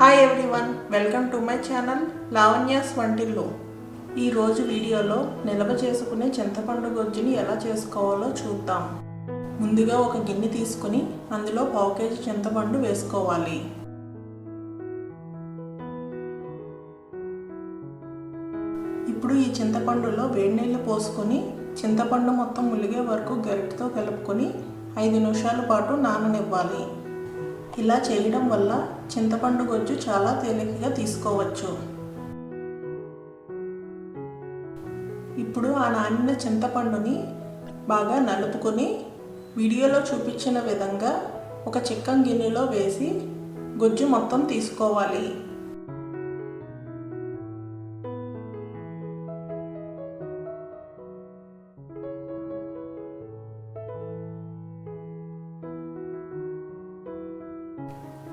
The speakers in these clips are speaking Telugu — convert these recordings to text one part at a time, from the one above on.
Hi everyone welcome to my channel Lavanya's వంటిల్లు ఈరోజు వీడియోలో నిల్వ చేసుకునే చింతపండు గొజ్జుని ఎలా చేసుకోవాలో చూద్దాం. ముందుగా ఒక గిన్నె తీసుకుని అందులో పావు కేజీ చింతపండు వేసుకోవాలి. ఇప్పుడు ఈ చింతపండులో వేడి నీళ్ళు పోసుకొని చింతపండు మొత్తం ములిగే వరకు గరిటతో కలుపుకొని ఐదు నిమిషాల పాటు నాననివ్వాలి. ఇలా చేయడం వల్ల చింతపండు గొజ్జు చాలా తేలికగా తీసుకోవచ్చు. ఇప్పుడు ఆ నానిన చింతపండుని బాగా నలుపుకొని వీడియోలో చూపించిన విధంగా ఒక చిక్కన్ గిన్నెలో వేసి గొజ్జు మొత్తం తీసుకోవాలి.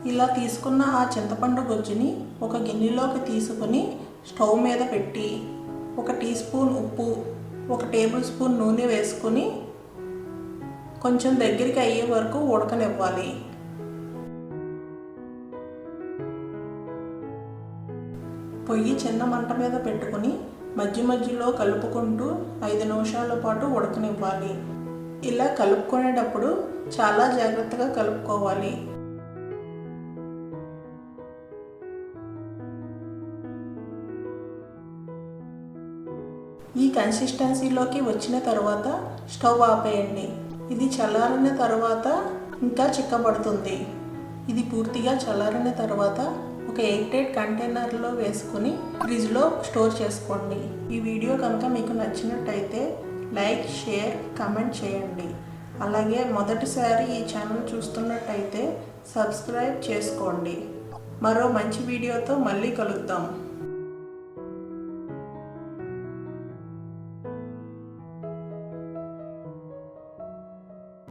ఇలా తీసుకున్న ఆ చింతపండు గుజ్జుని ఒక గిన్నెలోకి తీసుకొని స్టవ్ మీద పెట్టి ఒక టీ స్పూన్ ఉప్పు ఒక టేబుల్ స్పూన్ నూనె వేసుకొని కొంచెం దగ్గరికి అయ్యే వరకు ఉడకనివ్వాలి. పొయ్యి చిన్న మంట మీద పెట్టుకుని మధ్య మధ్యలో కలుపుకుంటూ ఐదు నిమిషాల పాటు ఉడకనివ్వాలి. ఇలా కలుపుకునేటప్పుడు చాలా జాగ్రత్తగా కలుపుకోవాలి. ఈ కన్సిస్టెన్సీలోకి వచ్చిన తర్వాత స్టవ్ ఆపేయండి. ఇది చల్లారిన తర్వాత ఇంకా చిక్కబడుతుంది. ఇది పూర్తిగా చల్లారిన తర్వాత ఒక ఎయిట్ ఎయిట్ కంటైనర్లో వేసుకుని ఫ్రిడ్జ్లో స్టోర్ చేసుకోండి. ఈ వీడియో కనుక మీకు నచ్చినట్టయితే లైక్ షేర్ కమెంట్ చేయండి. అలాగే మొదటిసారి ఈ ఛానల్ చూస్తున్నట్టయితే సబ్స్క్రైబ్ చేసుకోండి. మరో మంచి వీడియోతో మళ్ళీ కలుద్దాం.